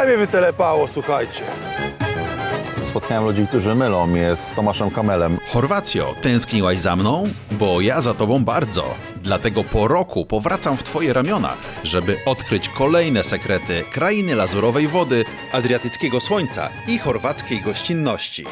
Ale mnie wytelepało, słuchajcie. Spotkałem ludzi, którzy mylą mnie z Tomaszem Kamelem. Chorwacjo, tęskniłaś za mną? Bo ja za tobą bardzo. Dlatego po roku powracam w twoje ramiona, żeby odkryć kolejne sekrety krainy lazurowej wody, adriatyckiego słońca i chorwackiej gościnności.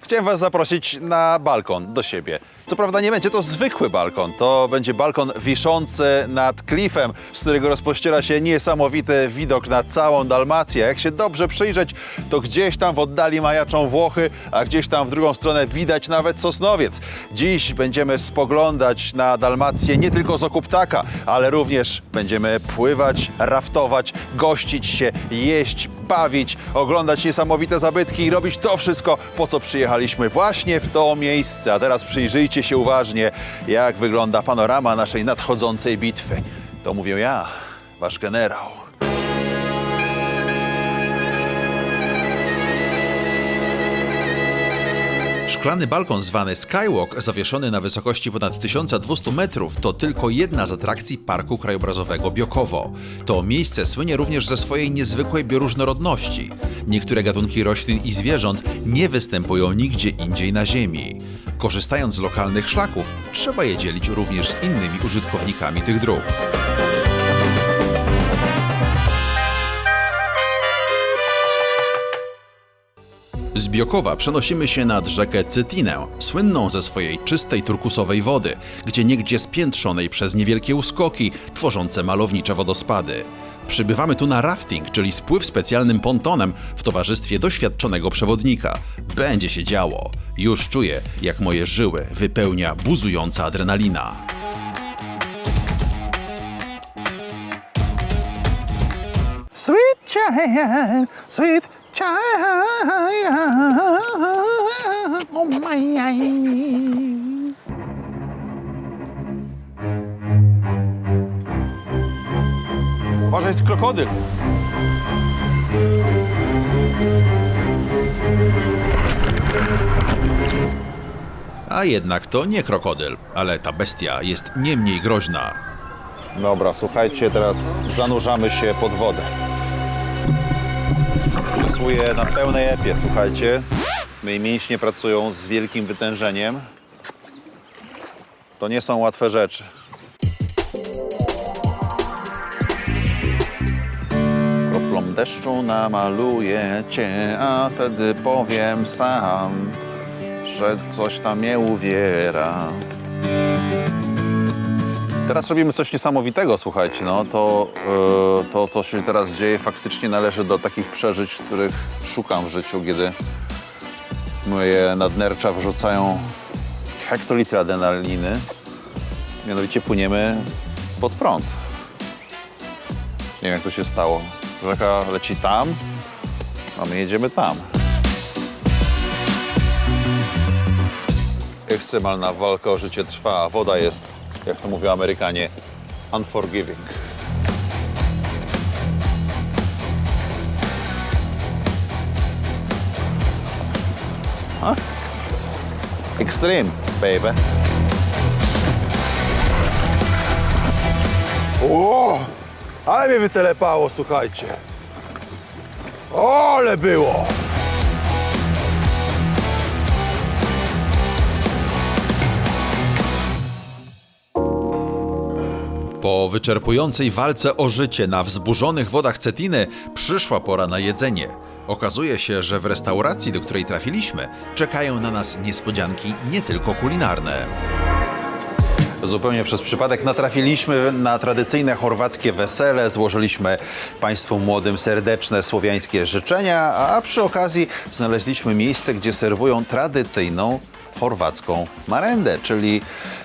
Chciałem Was zaprosić na balkon do siebie. Co prawda nie będzie to zwykły balkon, to będzie balkon wiszący nad klifem, z którego rozpościera się niesamowity widok na całą Dalmację. Jak się dobrze przyjrzeć, to gdzieś tam w oddali majaczą Włochy, a gdzieś tam w drugą stronę widać nawet Sosnowiec. Dziś będziemy spoglądać na Dalmację nie tylko z oku ptaka, ale również będziemy pływać, raftować, gościć się, jeść, bawić, oglądać niesamowite zabytki i robić to wszystko, po co przyjechaliśmy właśnie w to miejsce. A teraz przyjrzyjcie się uważnie, jak wygląda panorama naszej nadchodzącej bitwy. To mówię ja, wasz generał. Szklany balkon zwany Skywalk, zawieszony na wysokości ponad 1200 metrów, to tylko jedna z atrakcji Parku Krajobrazowego Biokowo. To miejsce słynie również ze swojej niezwykłej bioróżnorodności. Niektóre gatunki roślin i zwierząt nie występują nigdzie indziej na Ziemi. Korzystając z lokalnych szlaków, trzeba je dzielić również z innymi użytkownikami tych dróg. Z Biokowa przenosimy się nad rzekę Cytinę, słynną ze swojej czystej turkusowej wody, gdzie niegdzie spiętrzonej przez niewielkie uskoki tworzące malownicze wodospady. Przybywamy tu na rafting, czyli spływ specjalnym pontonem w towarzystwie doświadczonego przewodnika. Będzie się działo. Już czuję, jak moje żyły wypełnia buzująca adrenalina. Sweet child, sweet child. Oh my. Uważaj, jest krokodyl. A jednak to nie krokodyl, ale ta bestia jest nie mniej groźna. Dobra, słuchajcie, teraz zanurzamy się pod wodę. Pracuję na pełnej epie, słuchajcie. Moje mięśnie pracują z wielkim wytężeniem. To nie są łatwe rzeczy. Deszczu namaluję cię, a wtedy powiem sam, że coś tam mnie uwiera. Teraz robimy coś niesamowitego, słuchajcie, no to, yy, to, to się teraz dzieje, faktycznie należy do takich przeżyć, których szukam w życiu, kiedy moje nadnercza wyrzucają hektolitry adrenaliny. Mianowicie płyniemy pod prąd. Nie wiem, jak to się stało. Rzeka leci tam, a my jedziemy tam. Ekstremalna walka o życie trwa, a woda jest, jak to mówią Amerykanie, unforgiving. Huh? Extreme, baby. O, ale mnie wytelepało, słuchajcie. O, ale było. Po wyczerpującej walce o życie na wzburzonych wodach Cetiny przyszła pora na jedzenie. Okazuje się, że w restauracji, do której trafiliśmy, czekają na nas niespodzianki nie tylko kulinarne. Zupełnie przez przypadek natrafiliśmy na tradycyjne chorwackie wesele, złożyliśmy Państwu młodym serdeczne słowiańskie życzenia, a przy okazji znaleźliśmy miejsce, gdzie serwują tradycyjną chorwacką marendę, czyli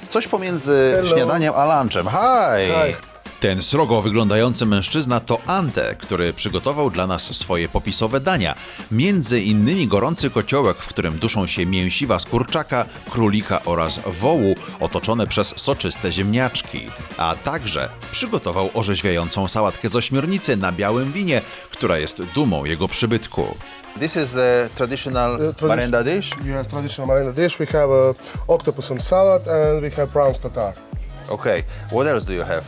coś pomiędzy Hello. śniadaniem a lunchem. Hi! Hi. Ten srogo wyglądający mężczyzna to Ante, który przygotował dla nas swoje popisowe dania. Między innymi gorący kociołek, w którym duszą się mięsiwa z kurczaka, królika oraz wołu, otoczone przez soczyste ziemniaczki. A także przygotował orzeźwiającą sałatkę z ośmiornicy na białym winie, która jest dumą jego przybytku. This is the traditional The tradi- dish. Have traditional dish. We have uh, octopus on salad and we have prawns tartar. Okay. What else do you have?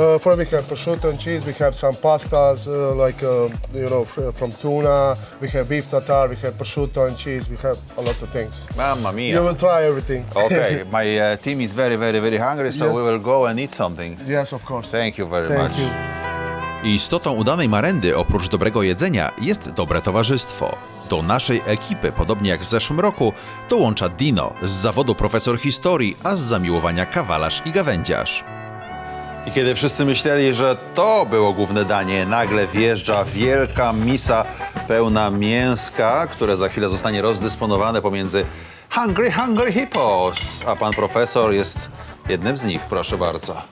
Uh, for we have prosciutto and cheese. We have some pastas, uh, like uh, you know, f- from tuna. We have beef tartare. We have prosciutto and cheese. We have a lot of things. Mamma mia. You will try everything. Okay, my uh, team is very, very, very hungry, so Yeah. we will go and eat something. yes, of course. Thank you very Thank much. you. Istotą udanej marendy, oprócz dobrego jedzenia, jest dobre towarzystwo. Do naszej ekipy, podobnie jak w zeszłym roku, dołącza Dino, z zawodu profesor historii, a z zamiłowania kawalarz i gawędziarz. I kiedy wszyscy myśleli, że to było główne danie, nagle wjeżdża wielka misa pełna mięska, które za chwilę zostanie rozdysponowane pomiędzy Hungry, Hungry Hippos. A pan profesor jest jednym z nich, proszę bardzo.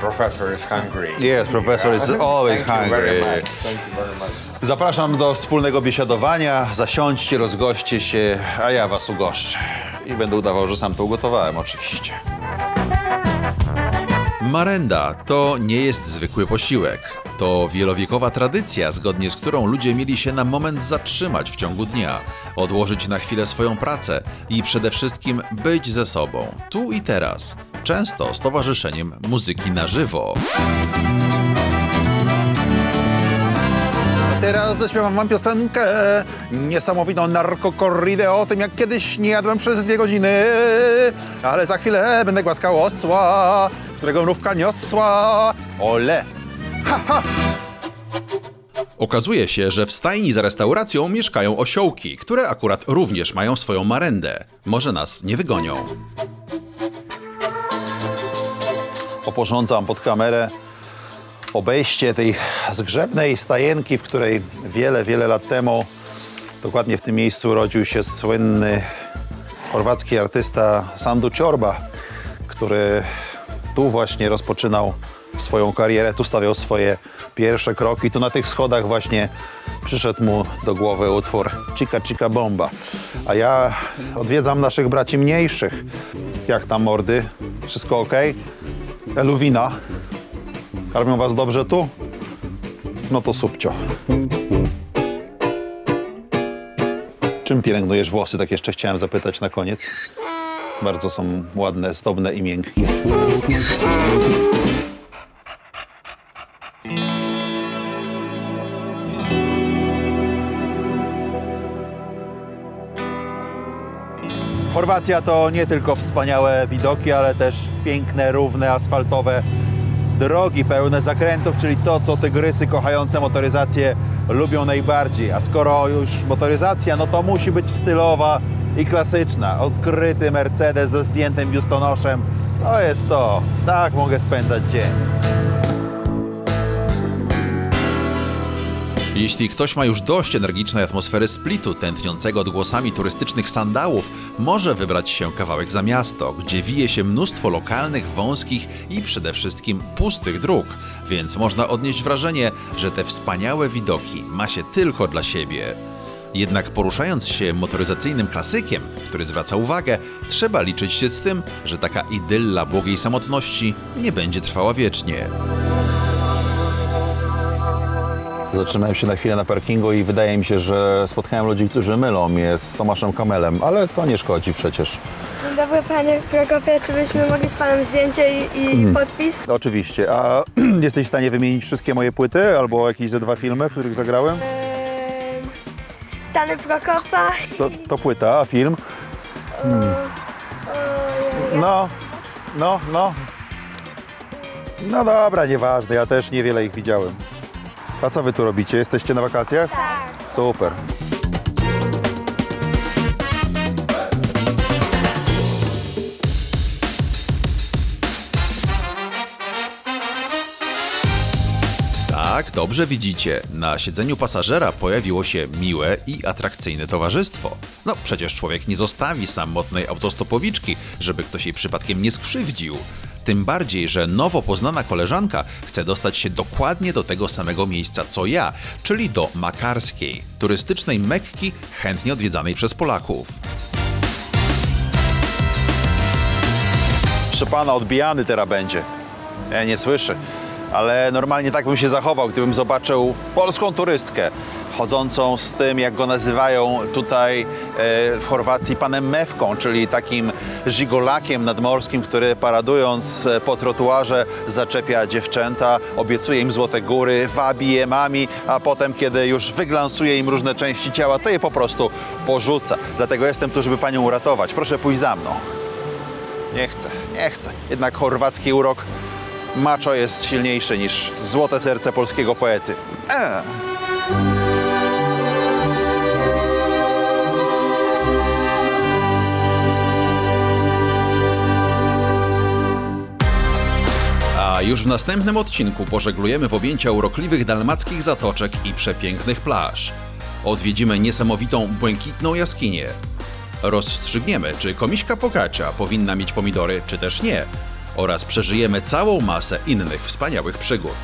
Professor is hungry. Yes, professor is always Thank you very hungry. much. Thank you very much. Zapraszam do wspólnego biesiadowania. Zasiądźcie, rozgoście się, a ja was ugoszczę. I będę udawał, że sam to ugotowałem, oczywiście. Marenda to nie jest zwykły posiłek. To wielowiekowa tradycja, zgodnie z którą ludzie mieli się na moment zatrzymać w ciągu dnia, odłożyć na chwilę swoją pracę i przede wszystkim być ze sobą, tu i teraz, często z towarzyszeniem muzyki na żywo. Teraz zaśpiewam wam piosenkę, niesamowitą narkokorridę o tym, jak kiedyś nie jadłem przez dwie godziny, ale za chwilę będę głaskał osła, którego mrówka niosła. Ole! Okazuje się, że w stajni za restauracją mieszkają osiołki, które akurat również mają swoją marendę. Może nas nie wygonią. Oporządzam pod kamerę obejście tej zgrzebnej stajenki, w której wiele, wiele lat temu, dokładnie w tym miejscu urodził się słynny chorwacki artysta Sandu Ciorba, który tu właśnie rozpoczynał swoją karierę, tu stawiał swoje pierwsze kroki. Tu na tych schodach właśnie przyszedł mu do głowy utwór Chica Chica Bomba. A ja odwiedzam naszych braci mniejszych. Jak tam mordy? Wszystko ok? Eluwina, karmią was dobrze tu? No to subcio. Czym pielęgnujesz włosy? Tak jeszcze chciałem zapytać na koniec. Bardzo są ładne, zdobne i miękkie. Chorwacja to nie tylko wspaniałe widoki, ale też piękne, równe, asfaltowe drogi pełne zakrętów, czyli to, co tygrysy kochające motoryzację lubią najbardziej. A skoro już motoryzacja, no to musi być stylowa i klasyczna. Odkryty Mercedes ze zdjętym biustonoszem. To jest to. Tak mogę spędzać dzień. Jeśli ktoś ma już dość energicznej atmosfery splitu, tętniącego odgłosami turystycznych sandałów, może wybrać się kawałek za miasto, gdzie wije się mnóstwo lokalnych, wąskich i przede wszystkim pustych dróg, więc można odnieść wrażenie, że te wspaniałe widoki ma się tylko dla siebie. Jednak poruszając się motoryzacyjnym klasykiem, który zwraca uwagę, trzeba liczyć się z tym, że taka idylla błogiej samotności nie będzie trwała wiecznie. Zatrzymałem się na chwilę na parkingu i wydaje mi się, że spotkałem ludzi, którzy mylą mnie z Tomaszem Kamelem, ale to nie szkodzi przecież. Dzień dobry panie Prokopie, czy byśmy mogli z panem zdjęcie i, i podpis? Oczywiście. A jesteś w stanie wymienić wszystkie moje płyty albo jakieś ze dwa filmy, w których zagrałem? Ehm, Stany Prokopa. To, to płyta, a film? No, no, no. No dobra, nieważne, ja też niewiele ich widziałem. A co wy tu robicie? Jesteście na wakacjach? Tak. Super. Tak, dobrze widzicie. Na siedzeniu pasażera pojawiło się miłe i atrakcyjne towarzystwo. No, przecież człowiek nie zostawi samotnej autostopowiczki, żeby ktoś jej przypadkiem nie skrzywdził. Tym bardziej, że nowo poznana koleżanka chce dostać się dokładnie do tego samego miejsca co ja, czyli do Makarskiej, turystycznej Mekki chętnie odwiedzanej przez Polaków. Proszę pana, odbijany teraz będzie. Ja nie słyszę. Ale normalnie tak bym się zachował, gdybym zobaczył polską turystkę chodzącą z tym, jak go nazywają tutaj e, w Chorwacji, panem Mewką, czyli takim żigolakiem nadmorskim, który paradując e, po trotuarze zaczepia dziewczęta, obiecuje im złote góry, wabi je mami, a potem, kiedy już wyglansuje im różne części ciała, to je po prostu porzuca. Dlatego jestem tu, żeby panią uratować. Proszę pójść za mną. Nie chcę, nie chcę. Jednak chorwacki urok macho jest silniejszy niż złote serce polskiego poety. Eee. Już w następnym odcinku pożeglujemy w objęcia urokliwych dalmackich zatoczek i przepięknych plaż. Odwiedzimy niesamowitą błękitną jaskinię. Rozstrzygniemy, czy komiska Pokacia powinna mieć pomidory, czy też nie. Oraz przeżyjemy całą masę innych wspaniałych przygód.